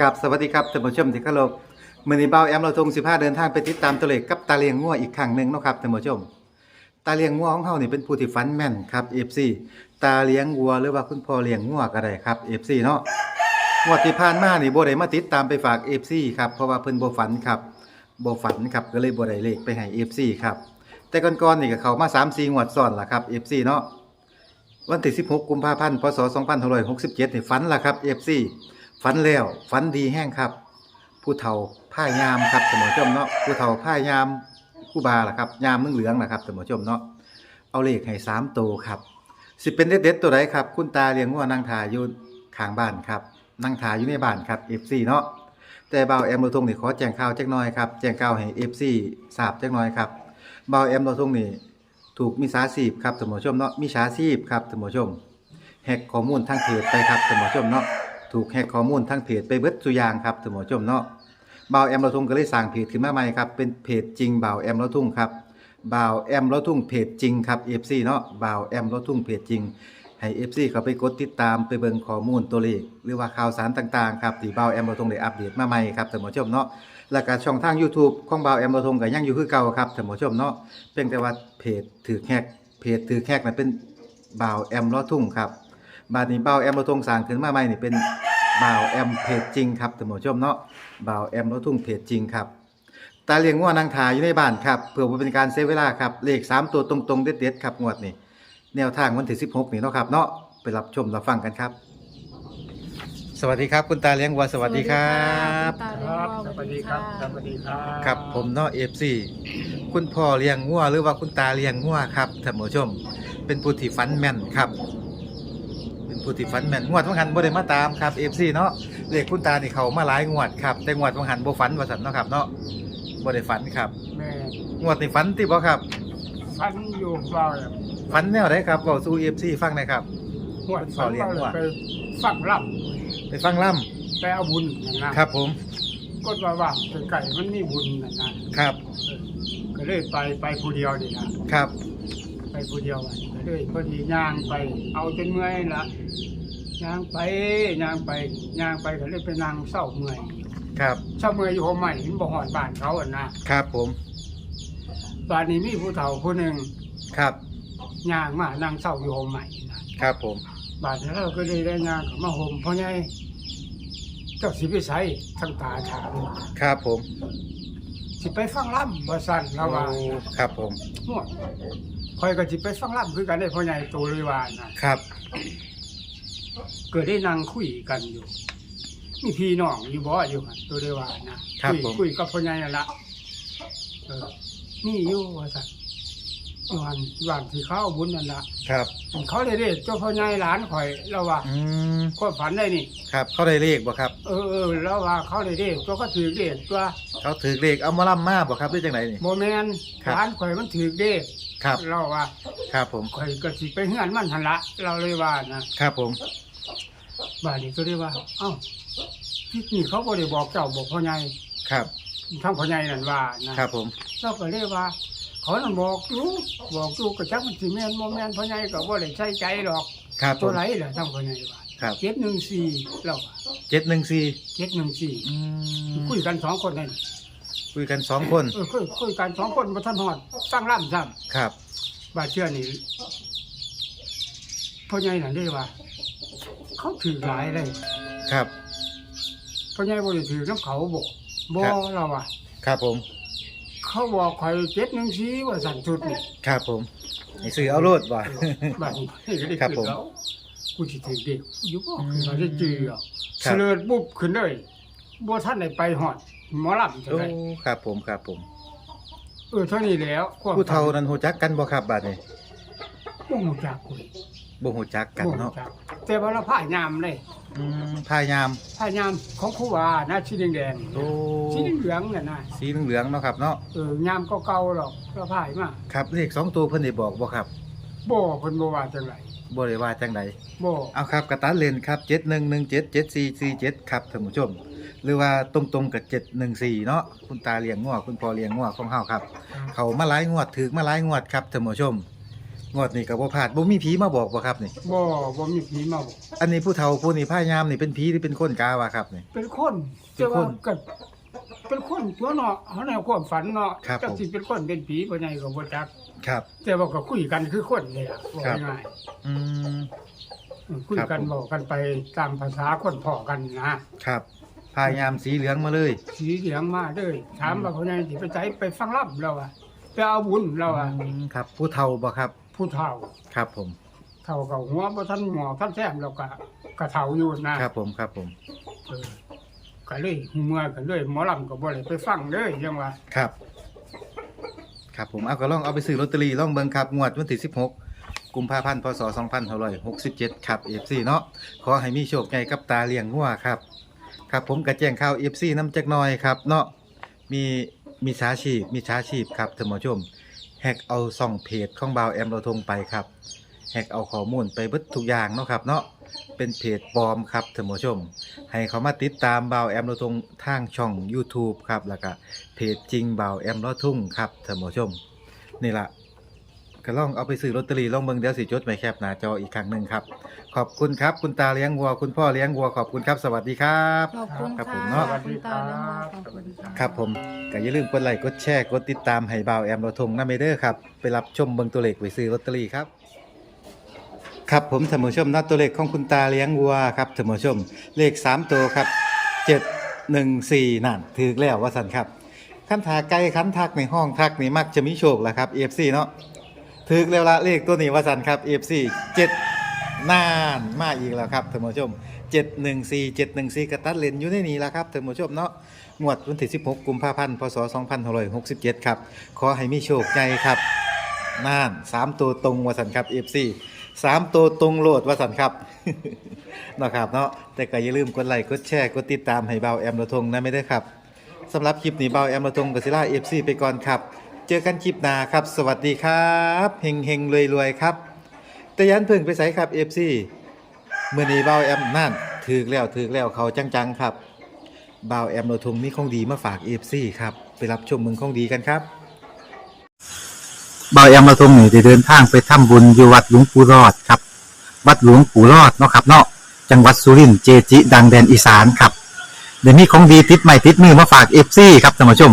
กับสวัสดีครับท่านผู้ชมที่เคารพมื้อนี้เบ้าแอมเราทง15 เดินทางไปติดตามตัวเลขกับตาเลียงงัวอีกครั้งหนึ่งเนาะครับท่านผู้ชม ตาเลียงงัวของเฮานี่เป็นผู้ที่ฟันแม่นครับ FC ตาเลี้ยงวัวหรือว่าคุณพ่อเลี้ยงงัวก็ได้ครับ FC เนาะงวดที่ผ่านมานี่บ่ได้มาติดตามไปฝาก FC ครับเพราะว่าเพิ่นบ่ฝันครับบ่ฝันครับก็เลยบ่ได้เลขไปให้ FC ครับแต่ก่อนๆนี่ก็เข้ามา3-4งวดซ้อนล่ะครับ FC เนาะวันที่ 16 กุมภาพันธ์ พศ 2567นี่ฝันล่ะครับ FC ฝันแล้วฝันดีแห้งครับ ผู้เฒ่าผ้ายามครับสมอชมเนาะผู้เฒ่าผ้ายามผู้บาล่ะครับยามมึงเหลืองล่ะครับสมอชมเนาะเอาเลขให้3โตวครับสิเป็นเด็ดๆตัวใดครับ คุณตาเลี้ยงงัวนั่งทาอยู่ข้างบ้านครับนั่งทาอยู่ในบ้านครับ FC เนาะแต่เบาแอมโรทงนี่ขอแจ้งข่าวจักน่อยครับแจ้งข่าวให้ FC ทราบจักน่อยครับเบาแอมโรทงนี่ถูกมิจฉาชีพครับท่านผู้ชมเนาะมิจฉาชีพครับท่านผู้ชมแฮกข้อมูลทางเพจไปครับท่านผู้ชมเนาะ ถูกแฮกข้อมูลทางเพจไปเบิดสุยางครับท่านผู้ชมเนาะบ่าวแอมเราทุ่งก็เลยสร้างเพจขึ้นมาใหม่ครับเป็นเพจจริงบ่าวแอมเราทุ่งครับบ่าวแอมเราทุ่งเพจจริงครับ FC เนาะบ่าวแอมเราทุ่งเพจจริงให้ FC เขาไปกดติดตามไปเบิ่งข้อมูลตัวเลขหรือว่าข่าวสารต่างๆครับที่บ่าวแอมเราทุ่งได้อัปเดตมาใหม่ครับท่านผู้ชมเนาะแล้วก็ช่องทาง YouTube ของบ่าวแอมเราทุ่งก็ยังอยู่คือเก่าครับท่านผู้ชมเนาะเพียงแต่ว่าเพจถือแฮกเพจถือแฮกนั้นเป็นบ่าวแอมล้อทุ่งครับ บาดนี้บ่าวแอมล้อทุ่งสร้างขึ้นมาใหม่นี่เป็นบ่าวแอมเพจจริงครับท่านผู้ชมเนาะบ่าวแอมล้อทุ่งเพจจริงครับตาเลี้ยงงัวนางทาอยู่ในบ้านครับเพื่อบ่เป็นการเซฟเวลาครับเลขสามตัวตรงๆเด็ดๆครับงวดนี้แนวทางวันที่16นี่เนาะครับเนาะไปรับชมรับฟังกันครับ สวัสดีครับ คุณตาเลี้ยงวัวสวัสดีครับตาคเลี้ยงรับวัวสวัสดีครับสวัสดีครับ ครับผมเนาะเอฟซีคุณพ่อเลี้ยงงัวหรือว่าคุณตาเลี้ยงงัวครับท่านผู้ชม เป็นผู้ที่ฟันแม่นครับเป็น ผู้ที่ฟันแม่นงวดวังหันบ่ได้มาตามครับเอฟซีเนาะเลขคุณตานี่เขามาหลายงวดครับแต่งวดวังหันบ่ฝันว่าซั่นเนาะครับเนาะบ่ได้ฝันครับ แม่งวดนี่ฝันติบ่ครับฟันอยู่เปล่าเนี่ยฝันแนวไหนครับเว้าสู่ FC ฟังหน่อยครับ หัวเป็นฟันเลี้ยงเปล่าหัวไปฝักล่ไปฟังล่ํำไปเอาบุญอย่างนั้นครับผมก็ว่าว่างไก่มันมีบุญนั่นนะครับเออก็เลยไปไปผู้เดียวนี่นะครับ ไปผู้เดียวอะก็ เลยพอดีย่างไป เอาจนเมื่อยละย่างไปย่างไปย่างไปก็เลยไปนั่งเศร้าเมื่อยครับเศร้าเมื่อยอยู่หัวใหม่เห็นบ่หอดบ้านเขาอะนะครับผมบ้านนี้มีผู้เฒ่าผู้หนึ่งครับย่างมานั่งเศร้าอยู่หัวใหม่นะครับผมบาดนี้เราก็เลยได้งานเขามาห่มเพราะไงเจ้าสิไปใช้ทั้งตาถามครับผม สิไปฟังล่ำบ่สั่นเราว่าโอ้ครับผมหมด คอยก็สิไปฟังล่ำคือกันได้พ่อใหญ่โตเลยว่านะครับ เกิดได้นั่งคุยกันอยู่ มีพี่น้องอยู่บ่อยู่หั่นตัวเลยว่านะครับคุยผม คุยกับพ่อใหญ่นั่นละเออนี่อยู่ว่าสั่นอยู่ หันอยู่หันที่เขาเอาบุญนั่นละครับ เขาเลยเรียกเจ้าพ่อใหญ่หลานข่อยเราว่าอืมก็ฝันได้นี่ ครับ เขาได้เลขบ่ครับ เออเออแล้วว่าเขาได้เรียกตัวก็ถือเรียกตัวเขาถือเลขเอามาล่ำมาบ่ครับหรือจังไดนี่ โมแมนครับร้านข่อยมันถือเรียกครับ เราว่าครับผม ข่อยก็สิไปเฮือนมันหันละเราเลยว่านะครับผมบาดนี้ก็เลยว่า เอ้าที่นี่เขาบ่ได้บอกเจ้าบอกพ่อใหญ่ครับทั้งพ่อใหญ่นั่นว่านะครับผม เราก็เลยว่า เขานั่นบอกอยู่บอกอยู่ก็จักมันสิแม่นบ่แม่นพ่อใหญ่ก็บ่ได้ใส่ใจหรอกครับผตัวม ไหนล่ะทั้งพ่อใหญ่ว่าครับ714เราว่าเจ็ดหนึ่งสี่714อืมคุยกันสองคนนั่นคุยกันสองคน เออคุยคุยกันสองคนบ่ทันฮอดตั้งร่ำซ้ำ ครับ บาดเชื่อนี่พ่อใหญ่นั่นได้ว่า เขาถือหลายเลยครับ พ่อใหญ่บ่ได้ถือน้ำเขาบ่บ่ครับ เราอะ ครับผม เขาบอกข่อยเจ็ดหนึ่งสีว่าสั่นชุดนี่ครับผมให้ซื้อเอาโลดบ่บาดนี้ก็ได้ครับขึ้นผมแล้วกูสิถือเด็กอยู่บ่อืมคือว่าได้จืออะครับเสลิดปุ๊บขึ้นเลยบ่ทันได้ไปฮอดหมอลำจังโอ้ได๋ครับผมครับผม เออเท่านี้แล้วความผู้เฒ่านั้นฮู้จักกันบ่ครับบัดนี้บ่ฮู้จักคุยบ่ฮู้จักกันบ่ฮู้เนาะจักแต่ว่าเราพายามเลย อืมพายามพายามของครูวานะสีแดงๆโอ้สีเหลืองๆน่ะนะสีเหลืองๆเนาะครับเนาะเออยามเก่าๆหรอกเราพายมาครับเลขสองตัวเพิ่นได้บอกบ่ครับบ่เพิ่นบ่ว่าจังไดบ่ได้ว่าจังใดบ่เอาครับกระตันเลนครับ71177447ครับท่านผู้ชม หรือว่าตรงๆกับ714เนาะคุณตาเลี้ยงงัวคุณพ่อเลี้ยงงัวของเฮาครับ เขามาหลายงวดถือมาหลายงวดครับท่านผู้ชม งวดนี้ก็บ่พลาดบ่มีผีมาบอกบ่ครับนี่ บ่บ่มีผีมาบอกอันนี้ผู้เฒ่าผู้นี่พายามนี่เป็นผีหรือเป็นคนกาวะครับนี่ เป็นคนเป็นแต่คว่านก็เป็นคนตัวเนาะเฮาแนวความฝันเนาะครับจักผมสิเป็นคนเป็นผีบ่ใหญ่ก็บ่จัก ครับ แต่ว่าก็คุยกันคือคนนี่ล่ะว่าครับ ง่ายอืม ๆอืมคุยกันครับผม บอกกันไปตามภาษาคนพ่อกันนะครับพายามสีเหลืองมาเลยสีเหลืองมาเด้อถามว่าเขาใหญ่สิไปใจไปฟังรับเราอะไปเอาบุญเราอะอืมครับ ผู้เฒ่าบ่ครับ ผู้เฒ่าครับผม เฒ่ากับหัวบ่ทันหมอทันแซมเราก็ก็เฒ่าอยู่นะครับผมครับผม เออก็เลยหูเมื่อก็เลยหมอลำก็บ่ได้ไปฟังเลยจังว่าครับ ครับผมเอาก็ลองเอาไปซื้อลอตเตอรี่ลองเบิ่งครับงวดวันที่16กุมภาพันธ์พศ2567ครับ FC เนาะขอให้มีโชคใหญ่กับตาเลี้ยงงัวครับ ครับผมกระแจ้งข่าว FC น้ำจักหน่อยครับ เนาะมีมีสาชีพมีสาชีพครับท่านผู้ชม แฮกเอาซ่องเพจของบ่าวแอมเราทงไปครับแฮกเอาข้อมูลไปเบิดทุกอย่างเนาะครับเนาะเป็นเพจปลอมครับท่านผู้ชม ให้เขามาติดตามบ่าวแอมเราทงทางช่อง YouTube ครับแล้วก็เพจจริงบ่าวแอมเราทุ่งครับท่านผู้ชมนี่ละ ก็ลองเอาไปซื้อลอตเตอรี่ลองเบิ่งเดี๋ยวสิจดไว้แคปหน้าจออีกครั้งหนึ่งครับ ขอบคุณครับ คุณตาเลี้ยงวัว คุณพ่อเลี้ยงวัวขอบคุณครับ สวัสดีครับ ขอบคุณครับผมค่ะเนาะขอบคุณตาแล้วก็ขอบคุณค่ะ ครับผมก็อย่าลืมกดไลค์กดแชร์กดติดตามให้บ่าวแอมเราทงนะเมเดอร์ครับ ไปรับชมเบิ่งตัวเลขไปซื้อลอตเตอรี่ครับ ครับผมท่านผู้ชมนัดตัวเลขของคุณตาเลี้ยงวัวครับท่านผู้ชมเลข 3 ตัวครับ 714 นั่นถือแล้วว่าสันครับคันถาไกลคันทักในห้องทักนี่มักจะมีโชคแหละครับ FC เนาะ ถือแล้วละเลขตัวนี้ว่าสันครับ FC 7น่านมาอีกแล้วครับท่านผู้ชม 714 714กระตัดเลนอยู่ในนี้แล้วครับท่านผู้ชมเนาะงวดวันที่16 กุมภาพันธ์พศ2567 ครับ ขอให้มีโชคใหญ่ครับน่าน3ตัวตรงว่าสันครับ FC 3ตัวตรงโหลดว่าสันครับเนาะครับเนาะแต่ก็อย่าลืมกดไลค์กดแชร์กดติดตามให้เบาแอมระทงนะไม่ได้ครับสำหรับคลิปนี้เบาแอมระทงกับศิลา FC ไปก่อนครับ เจอกันคลิปหน้าครับ สวัสดีครับเฮงเฮงรวยรวยๆครับ แต่ยันเพิ่งไปใส่ครับ FC เมื่อนี้เบาแอมนั่นถือแล้วถือแล้วเขาจังๆครับเบาแอมระทงมีของดีมาฝาก FC ครับไปรับชมมืองของดีกันครับเบาแอมระทงนี่ได้เดินทางไปทำบุญอยู่วัดหลวงปู่รอดครับ วัดหลวงปู่รอดเนาะครับเนาะจังหวัดสุรินทร์เจจิ ดังแดนอีสานครับเดี๋ยวนี้ของดีติดใหม่ติดมือมาฝากเอฟซีครับท่านผู้ชม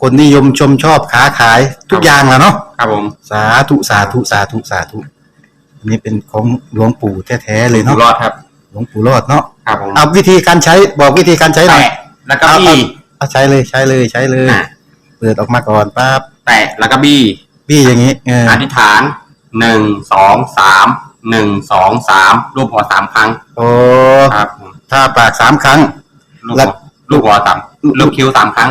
คนนิยมชมชอบค้าขายทุกอย่างแหละเนาะครับผมสาธุสาธุสาธุสาธุอันนี้เป็นของหลวงปู่แท้ๆเลยอยู่เนาะรอดครับ หลวงปู่รอดเนาะครับผมเอาวิธีการใช้บอกวิธีการใช้หน่อย แตะแล้วก็บี้ เอาใช้เลยใช้เลยใช้เลย อะ เปิดออกมาก่อนปั๊บแตะแล้วก็บี้พี่อย่างนี้เอออธิษฐานหนึ่งสองสามหนึ่งสองสามรูปหัวสามครั้งโอ้ครับผมถ้าปากสามครั้งลูกแล้หัววลูกหัวสามลูกคิ้วสามครั้ง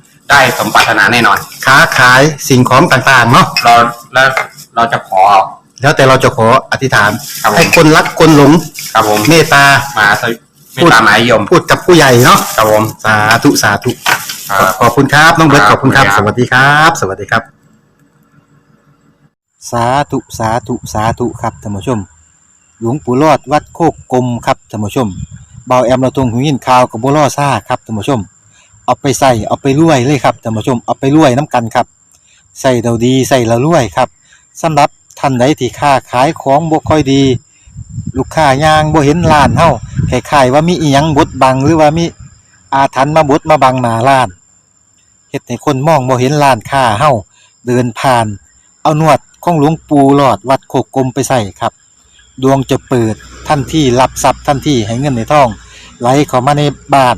ได้สมปรารถนาแน่นอน ค้าขายสิ่งของต่างๆเนาะเราแล้วเราจะขอ แล้วแต่เราจะขออธิษฐาน ครับผม ให้คนรักคนหลงครับผมเมตตา มาสวิไม่ตามหมายยมพูดกับผู้ใหญ่เนาะครับผม สาธุสาธุ ครับ ขอบคุณครับน้องเบิร์ตคขรับอบคุณครับขอบสคุณครับวัสดีครับ สวัสดีครับ สาธุสาธุสาธุครับท่านผู้ชม หลวงปู่รอดวัดโคกกลมครับท่านผู้ชมเบาแอมเราตรงหูยินข่าวกับบัวล่อซ่าครับท่านผู้ชม เอาไปใส่เอาไปรวยเลยครับท่านผู้ชมเอาไปรวยน้ำกันครับใส่เราดีใส่เรารวยครับสำหรับท่านใดที่ค้าขายของบ่ค่อยดี ลูกค้ายางบ่เห็นร้านเฮาคล้ายว่ามีอีหยังบดบังหรือว่ามีอาถรรพ์มาบดมาบังหน้าร้านเฮ็ดให้คนมองบ่เห็นร้านค้าเฮาเดินผ่าน เอานวดของหลวงปู่หลอดวัดโคกกลมไปใส่ครับ ดวงจะเปิดทันที่รับทรัพย์ทันที่ให้เงินในท้อง ไหลเข้ามาในบ้าน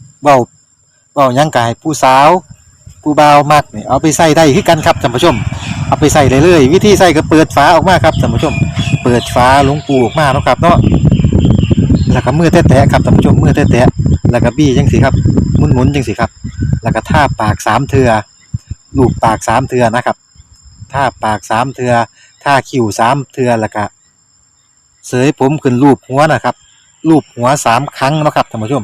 เบาเบายังกายผู้สาวผู้บ่าวมักนี่เอาไปใส่ได้คือกันครับท่านผู้ชม เอาไปใส่เลยเลย วิธีใส่ก็เปิดฝาออกมาครับท่านผู้ชม เปิดฝาหลวงปูออกมาเนาะครับเนาะแล้วก็มือแตะๆครับท่านผู้ชมมือแตะๆแล้วก็บี้จังสิครับหมุนๆจังสิครับ แล้วก็ท่าปากสามเทือลูบปากสามเทือนะครับท่าปากสามเทือท่าคิ้วสามเทือแล้วก็เสยผมขึ้นรูปหัวนะครับรูปหัวสามครั้งนะครับท่านผู้ชม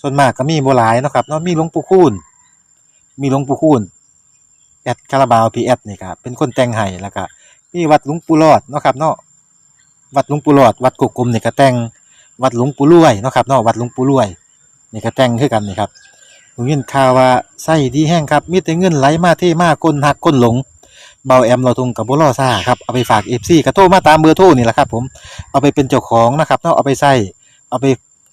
ส่วนมากก็มีบ่หลายเนาะครับเนาะมีหลวงปู่คูณมีหลวงปู่คูณแอดคาราบาวพีแอดนี่ครับเป็นคนแต่งให้แล้วก็มีวัดหลวงปู่รอดเนาะครับเนาะวัดหลวงปู่รอด วัดกุกกลมนี่ก็แต่งวัดหลวงปู่รวยเนาะครับเนาะวัดหลวงปู่รวยนี่ก็แต่งคือกันนี่ครับผมยินข่าวว่าไส้ดีแห้งครับมีแต่เงินไหลมาเทมาก้นหักก้นหลงเบาแอมเราทุงกับบุรอซ่าครับเอาไปฝากเอฟซีกระโทรมาตามเบอร์โทรนี่แหละครับผมเอาไปเป็นเจ้าของนะครับเนาะเอาไปใส่เอาไป